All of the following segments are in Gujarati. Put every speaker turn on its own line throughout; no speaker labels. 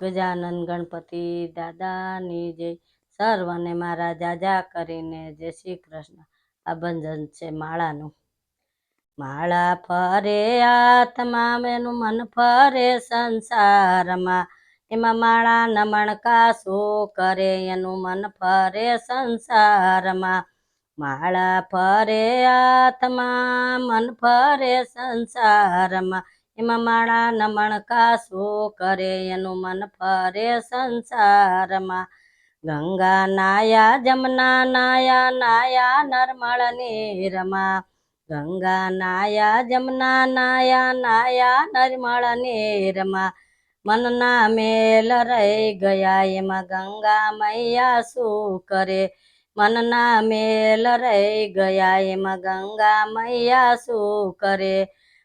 ગજાનન ગણપતિ દાદાની જય. સર્વને મારા જાજા કરીને જય શ્રી કૃષ્ણ. આ બંધન છે માળાનું. માળા ફરે, આત્મા એનું મન ફરે, સંસારમાં એમાં માળા નમણકા શું કરે, એનું મન ફરે, સંસારમાં માળા ફરે, આત્મા મન ફરે, સંસારમાં એમાં માળા નમણકા શું કરે, એનું મન ફરે સંસારમાં. ગંગા નાયા, જમના નાયા નાયા નર્મળ નીરમાં. ગંગા નાયા, જમના નાયા નાયા નર્મળ નીરમાં. મનના મેલ રહી ગયા, એમાં ગંગા મૈયા શું કરે? મનના મેલ રહી ગયા, એમાં ગંગા મૈયા શું કરે?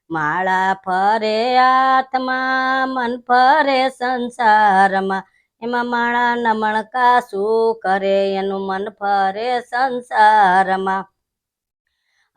માળા ફરે આત્મા, મન ફરે સંસારમાં. એમાં માળા નમણકા શું કરે, એનું મન ફરે સંસારમાં.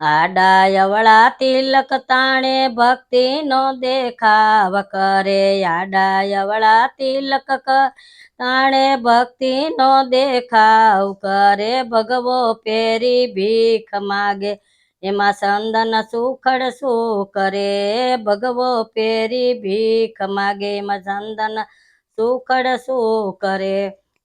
આડા અવળા તિલક તાણે ભક્તિનો દેખાવ કરે. આડા અવળા તિલક તાણે તાણે ભક્તિનો દેખાવ કરે. ભગવો પેરી ભીખ માગે. એમાં સંદન સુખડ શું કરે ભગવો પેરી ભીખ માગે. એમાં સંદન સુખડ શું કરે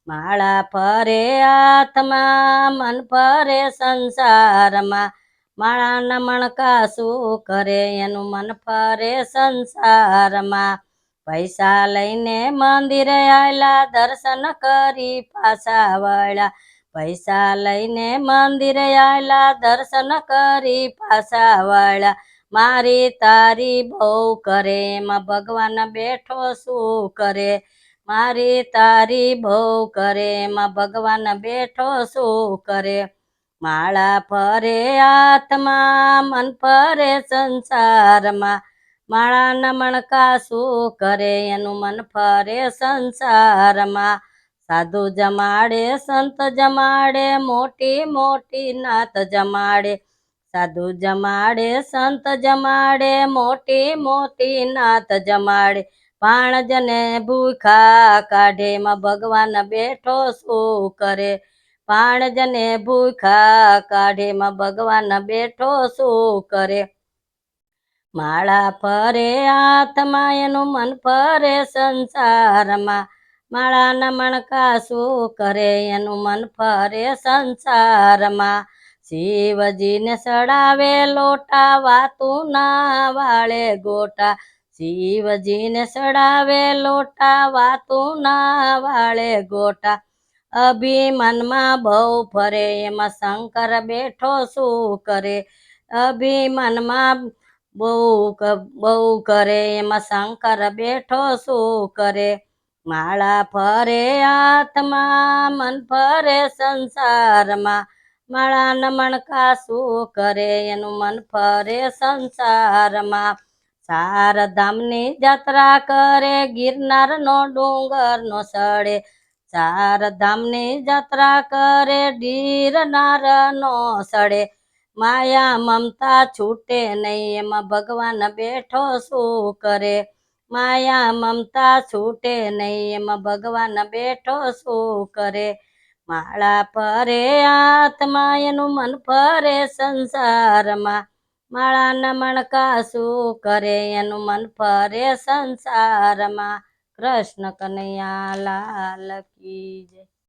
માળા ફરે આત્મા, મન ફરે સંસારમાં. માળાના મણકા શું કરે એનું મન ફરે સંસારમાં. પૈસા લઈને મંદિરે આયલા, દર્શન કરી પાછા વળ્યા. પૈસા લઈને મંદિરે આયલા, દર્શન કરી પાછા વળ્યા. મારી તારી બહુ કરે, એમાં ભગવાન બેઠો શું કરે? મારી તારી બહુ કરે, એમાં ભગવાન બેઠો શું કરે? માળા ફરે આત્મા, મન ફરે સંસારમાં. માળાના મણકા શું કરે, એનું મન ફરે સંસારમાં. સાધુ જમાડે, સંત જમાડે, મોટી મોટી નાત જમાડે. સાધુ જમાડે, સંત જમાડે, મોટી મોટી નાત જમાડે. પાણજને ભૂખા કાઢે, માં ભગવાન બેઠો શું કરે? પાણજને ભૂખા કાઢે, માં ભગવાન બેઠો શું કરે? માળા ફરે આત્મા એનું મન ફરે સંસારમાં. માળાના મણકા શું કરે, એનું મન ફરે સંસારમાં. શિવજીને સડાવે લોટા વાતું ના વાળે ગોટા. શિવજીને સડાવે લોટા વાતું ના વાળે ગોટા. અભિમાનમાં બહુ ફરે, એમાં શંકર બેઠો શું કરે? અભિમાનમાં બહુ બહુ કરે, એમાં શંકર બેઠો શું કરે? માળા ફરે આત્મા, મન ફરે સંસારમાં. માળા મણકા શું કરે, એનું મન ફરે સંસારમાં. ચારધામની જાત્રા કરે, ગિરનારનો ડુંગરનો સડે. ચારધામની જાત્રા કરે, ગિરનારનો સડે. માયા મમતા છૂટે નહીં, એમાં ભગવાન બેઠો શું કરે? માયા મમતા છૂટે નહીં, એમાં ભગવાન બેઠો શું કરે? માળા ફરે, આત્મા એનું મન ફરે સંસારમાં. માળાના મણકા શું કરે? એનું મન ફરે સંસારમાં. કૃષ્ણ કનૈયા લાલ કી જય.